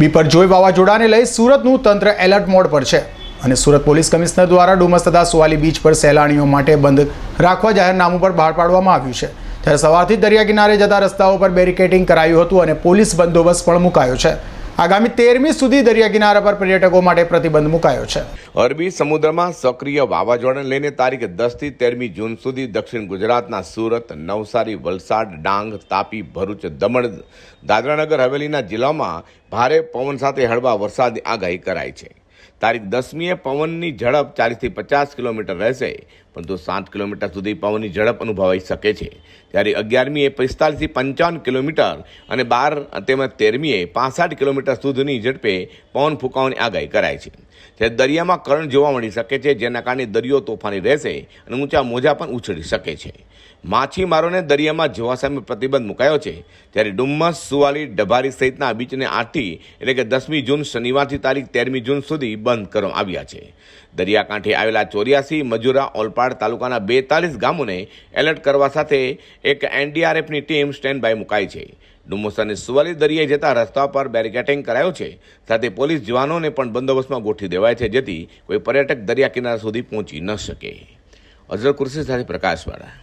બીપરજોય વાવાઝોડાને લઈ સુરતનું તંત્ર એલર્ટ મોડ પર છે. અને સુરત પોલીસ કમિશનર દ્વારા ડુમસ તથા સુવાલી બીચ પર સહેલાણીઓ માટે બંધ રાખવા જાહેરનામું પર બહાર પાડવામાં આવ્યું છે. ત્યારે સવારથી દરિયા કિનારે જતા રસ્તાઓ પર બેરિકેટિંગ કરાયું હતું અને પોલીસ બંદોબસ્ત પણ મુકાયો છે. આગામી તેરમી સુધી દરિયા કિનારા પર પર્યટકો માટે પ્રતિબંધ મુકાયો છે. અરબી સમુદ્રમાં સક્રિય વાવાઝોડાને લઈને તારીખ દસથી તેરમી જૂન સુધી દક્ષિણ ગુજરાતના સુરત, નવસારી, વલસાડ, ડાંગ, તાપી, ભરૂચ, દમણ, દાદરાનગર, હવેલીના જિલ્લામાં ભારે પવન સાથે હળવા વરસાદની આગાહી કરાઈ છે. તારીખ દસમીએ પવનની ઝડપ ચાલીસથી પચાસ કિલોમીટર રહેશે પરંતુ સાત કિલોમીટર સુધી પવનની ઝડપ અનુભવાઈ શકે છે. ત્યારે અગિયારમીએ પિસ્તાલીસથી પંચાવન કિલોમીટર અને બાર તેમજ તેરમીએ પાસઠ કિલોમીટર સુધીની ઝડપે પવન ફૂંકાવાની આગાહી કરાય છે. જ્યારે દરિયામાં કરંટ જોવા મળી શકે છે, જેના કારણે દરિયો તોફાની રહેશે અને ઊંચા મોજા પણ ઉછળી શકે છે. માછીમારોને દરિયામાં જવા સામે પ્રતિબંધ મુકાયો છે. ત્યારે ડુમ્મસ, સુવાલી, ડભારી સહિતના બીચને આઠથી એટલે કે દસમી જૂન શનિવારથી તારીખ તેરમી જૂન સુધી બંધ કરવામાં આવ્યા છે. દરિયાકાંઠે આવેલા ચોર્યાસી મજુરા ઓલપાડ તાલુકાના બેતાલીસ ગામોને એલર્ટ કરવા સાથે એક એનડીઆરએફની ટીમ સ્ટેન્ડ બાય મુકાઈ છે. ડુમસ અને સુવાલી દરિયે જતા રસ્તા પર બેરિકેટિંગ કરાયો છે. સાથે પોલીસ જવાનોને પણ બંદોબસ્તમાં ગોઠવી દેવાય છે જેથી કોઈ પર્યટક દરિયા કિનારા સુધી પહોંચી ન શકે. અઝર કુર્સી સાથે પ્રકાશવાળા.